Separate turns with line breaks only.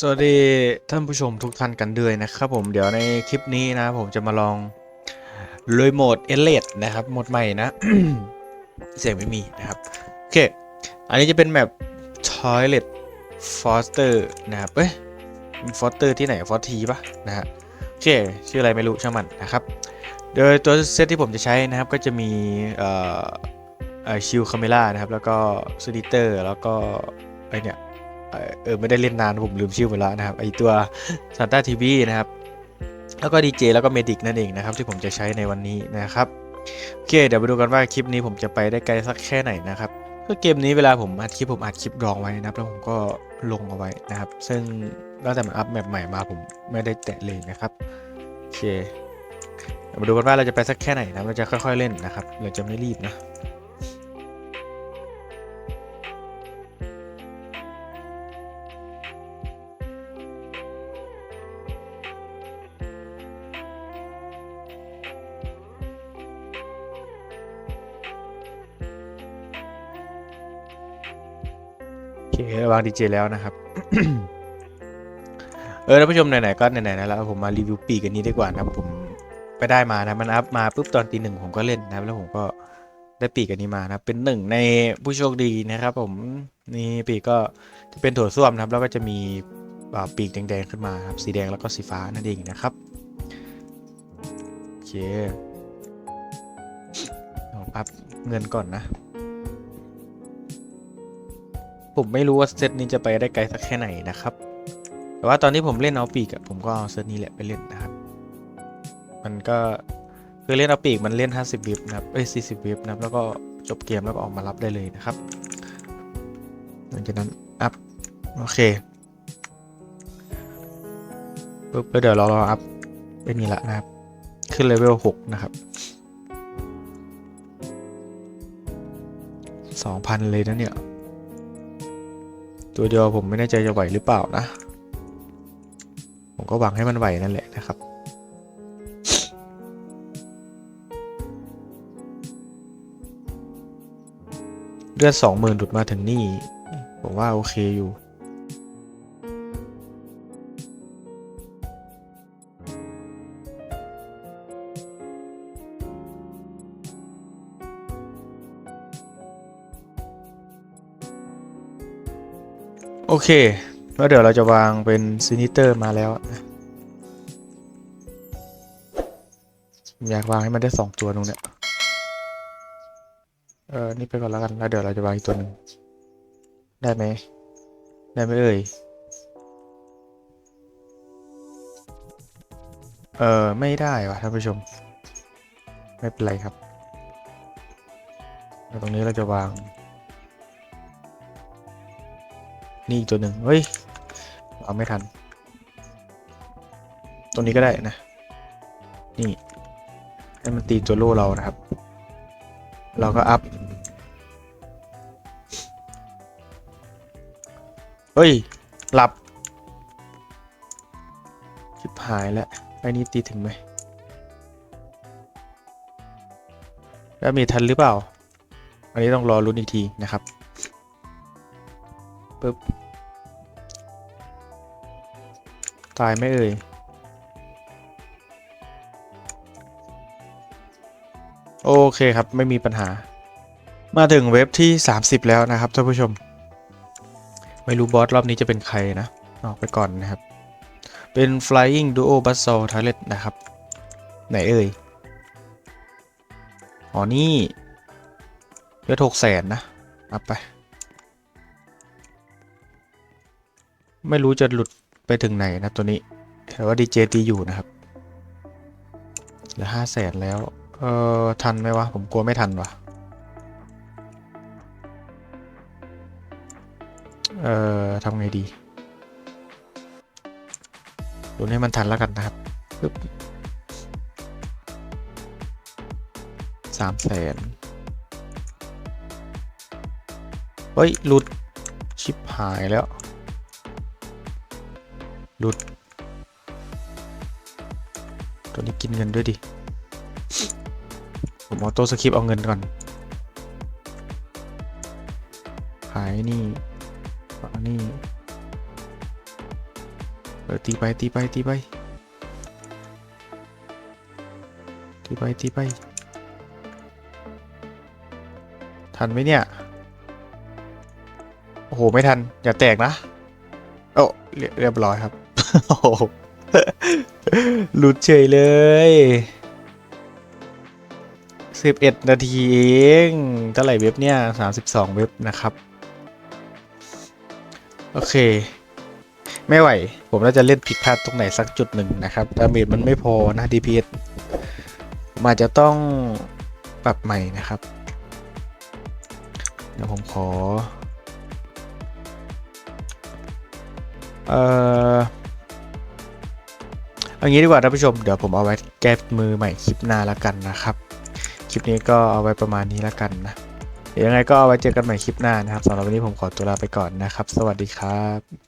สวัสดีท่านผู้ชมทุกท่านกันด้วยนะครับผมเดี๋ยวในคลิปนี้นะ ผมจะมาลองเลยโหมดเอเลดนะครับโหมดใหม่นะ เสียงไม่มีนะครับ โอเค อันนี้จะเป็นแมป Toilet Foster นะครับเอ้ยฟอสเตอร์ที่ไหนฟอสทีปะนะฮะโอเคชื่ออะไรไม่รู้ช่างมันนะครับ โดยตัวเซตที่ผมจะใช้นะครับก็จะมีเอ่อเอ่อชิลคาเมล่านะครับ แล้วก็ซูดิเตอร์แล้วก็ไอเนี่ย เออไม่ได้เล่นนานผมลืมชื่อไปแล้วนะครับไอตัว s a n t a TV นะครับแล้วก็ดีเจแล้วก็เมดิกนั่นเองนะครับที่ผมจะใช้ในวันนี้นะครับโอเคเดี๋ยวมาดูกันว่าคลิปนี้ผมจะไปได้ไกลสักแค่ไหนนะครับก็เกมนี้เวลาผมอัดคลิปผมอัดคลิปดองไว้นะครับแล้วผมก็ลงเอาไว้นะครับ ซึ่งตั้งแต่มันอัพแมปใหม่มาผมไม่ได้แตะเลยนะครับโอเคเดี๋ยวมาดูกันว่าเราจะไปสักแค่ไหนนะเราจะค่อยๆเล่นนะครับ เราจะไม่รีบนะ เควางดีเจแล้วนะครับ เออท่านผู้ชมไหนๆก็ไหนๆนะแล้วผมมารีวิวปีกันนี้ดีกว่านะครับผมไปได้มานะมันอัพมาปุ๊บตอนตีหนึ่งผมก็เล่นนะแล้วผมก็ได้ปีกันนี้มานะเป็นหนึ่งในผู้โชคดีนะครับ ผมนี่ปีกก็จะเป็นถั่วส้วมนะครับ แล้วก็จะมีปีกแดงๆขึ้นมาครับสีแดงแล้วก็สีฟ้านั่นเองนะครับโอเคผมอัพเงินก่อนนะ ผมไม่รู้ว่าเซตนี้จะไปได้ไกลสักแค่ไหนนะครับ แต่ว่าตอนที่ผมเล่นเอาปีกอะผมก็เอาเซตนี้แหละไปเล่นนะครับ มันก็คือเล่นเอาปีกมันเล่น 50วิบนะครับ เอ้ย 40วิบนะครับ แล้วก็จบเกมแล้วก็ออกมารับได้เลยนะครับ หลังจากนั้น อัพ โอเคปุ๊บเดี๋ยวเรารออัพไอ้นี่ละนะครับ ขึ้นเลเวล6นะครับ 2,000 เลยนะเนี่ย ตัวเดียวผมไม่แน่ใจจะไหวหรือเปล่านะ ผมก็หวังให้มันไหวนั่นแหละนะครับ เลือดสองหมื่นดุดมาถึงนี่ ผมว่าโอเคอยู่ โอเค แล้วเดี๋ยวเราจะวางเป็นซินิเตอร์มาแล้วอยากวางให้มันได้สองตัวตรงเนี้ยเออนี่ไปก่อนแล้วกัน แล้วเดี๋ยวเราจะวางอีกตัวหนึ่งได้ไหมได้ไหมเอ่ย เออไม่ได้ว่ะท่านผู้ชม ไม่เป็นไรครับแล้วตรงนี้เราจะวาง นี่อีกตัวหนึ่งเฮ้ย เอาไม่ทันตัวนี้ก็ได้นะ นี่ ให้มันตีตัวโล่เรานะครับ เราก็อัพ เฮ้ย หลับชิบหายแล้วไอ้นี่ตีถึงไหมแล้วมีทันหรือเปล่า อันนี้ต้องรอรุ้นอีกทีนะครับ ปึ๊บ ตายไม่เอ่ย โอเคครับ ไม่มีปัญหา มาถึงเว็บที่ 30 แล้วนะครับท่านผู้ชม ไม่รู้บอสรอบนี้จะเป็นใครนะ ออกไปก่อนนะครับ เป็น Flying Duo b u z z a w t a l e t นะครับ ไหนเอ่ย อ๋อนี่เลือดหกแสนนะ อัพไป ไม่รู้จะหลุดไปถึงไหนนะตัวนี้ แต่ว่าดีเจตีอยู่นะครับเหลือห้าแสนแล้ว เออทันไหมวะ ผมกลัวไม่ทันวะเออทำไงดีดูให้มันทันแล้วกันนะครับปึ๊บสามแสนเฮ้ย หลุด ชิปหายแล้ว หลุด ตัวนี้กินเงินด้วยดิ ผมออโต้สคริปเอาเงินก่อน ขายนี่ขายนี่เออตีไปตีไปตีไปตีไปตีไป ทันไหมเนี่ย โอ้โห ไม่ทัน อย่าแตกนะ โอ้เรียเรียบร้อยครับ หลุดเฉยเลยสิบเอ็ดนาทีเองเท่าไหร่เว็บเนี่ยสามิบองเว็บนะครับ โอเค ไม่ไหว ผมน่าจะเล่นผิดพลาดตรงไหนสักจุดหนึ่งนะครับดาเมจมันไม่พอนะ DPS มาจะต้องปรับใหม่นะครับ เดี๋ยวผมขอ เอ่อ เอางี้ดีกว่าท่านผู้ชมเดี๋ยวผมเอาไว้แก้มือใหม่คลิปหน้าละกันนะครับ คลิปนี้ก็เอาไว้ประมาณนี้ละกันนะเดี๋ยวยังไงก็เอาไว้เจอกันใหม่คลิปหน้านะครับสำหรับวันนี้ผมขอตัวลาไปก่อนนะครับ สวัสดีครับ